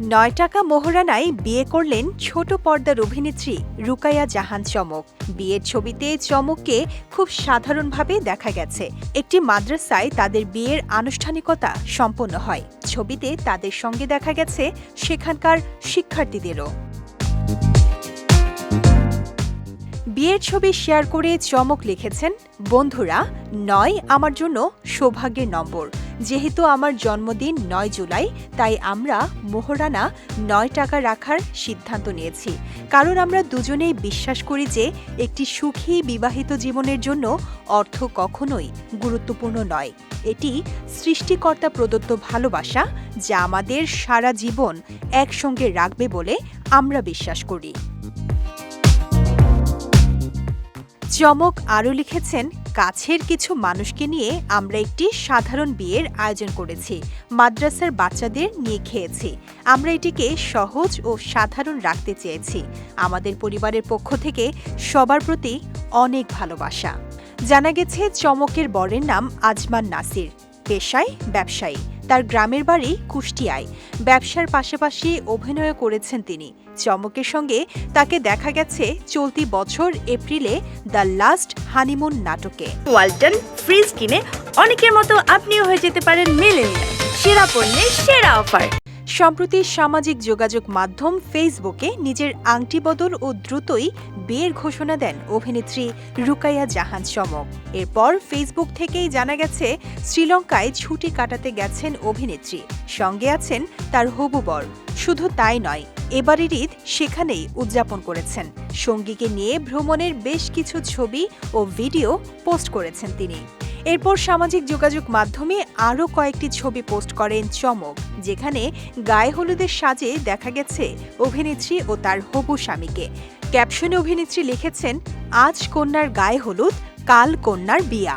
নয় টাকা মোহরানায় বিয়ে করলেন ছোট পর্দার অভিনেত্রী রুকায়া জাহান চমক। বিয়ের ছবিতে চমককে খুব সাধারণভাবে দেখা গেছে। একটি মাদ্রাসায় তাদের বিয়ের আনুষ্ঠানিকতা সম্পন্ন হয়। ছবিতে তাদের সঙ্গে দেখা গেছে সেখানকার শিক্ষার্থীদেরও। বিয়ের ছবি শেয়ার করে চমক লিখেছেন, বন্ধুরা, নয় আমার জন্য সৌভাগ্যের নম্বর। যেহেতু আমার জন্মদিন নয় জুলাই, তাই আমরা মোহরানা নয় টাকা রাখার সিদ্ধান্ত নিয়েছি। কারণ আমরা দুজনেই বিশ্বাস করি যে একটি সুখী বিবাহিত জীবনের জন্য অর্থ কখনোই গুরুত্বপূর্ণ নয়। এটি সৃষ্টিকর্তা প্রদত্ত ভালোবাসা যা আমাদের সারা জীবন একসঙ্গে রাখবে বলে আমরা বিশ্বাস করি। চমক আরও লিখেছেন কাছের কিছু মানুষকে নিয়ে আমরা একটি সাধারণ বিয়ের আয়োজন করেছি। মাদ্রাসার বাচ্চাদের নিয়ে খেয়েছি। আমরা এটিকে সহজ ও সাধারণ রাখতে চেয়েছি। আমাদের পরিবারের পক্ষ থেকে সবার প্রতি অনেক ভালোবাসা। জানা গেছে, চমকের বরের নাম আজমান নাসির। পেশায় ব্যবসায়ী। তার গ্রামের বাড়ি কুষ্টিয়ায়। ব্যবসার পাশাপাশি অভিনয় করেছেন তিনি। চমকের সঙ্গে তাকে দেখা গেছে চলতি বছর এপ্রিলে দ্য লাস্ট হানিমুন নাটকে। ওয়ালটন ফ্রিজ কিনে অনেকের মতো আপনিও হয়ে যেতে পারেন মেলেনিয়া সেরা পণ্যের সেরা অফার। সম্প্রতি সামাজিক যোগাযোগ মাধ্যম ফেসবুকে নিজের আংটি বদল ও দ্রুতই বিয়ের ঘোষণা দেন অভিনেত্রী রুকাইয়া জাহান চমক। এরপর ফেসবুক থেকেই জানা গেছে, শ্রীলঙ্কায় ছুটি কাটাতে গেছেন অভিনেত্রী। সঙ্গে আছেন তার হবু বর। শুধু তাই নয়, এবারের ঈদ সেখানেই উদযাপন করেছেন। সঙ্গীকে নিয়ে ভ্রমণের বেশ কিছু ছবি ও ভিডিও পোস্ট করেছেন তিনি। এরপর সামাজিক যোগাযোগ মাধ্যমে আরও কয়েকটি ছবি পোস্ট করেন চমক, যেখানে গায়ে হলুদের সাজে দেখা গেছে অভিনেত্রী ও তার হবু স্বামীকে। ক্যাপশনে অভিনেত্রী লিখেছেন, আজ কন্যার গায়ে হলুদ, কাল কন্যার বিয়া।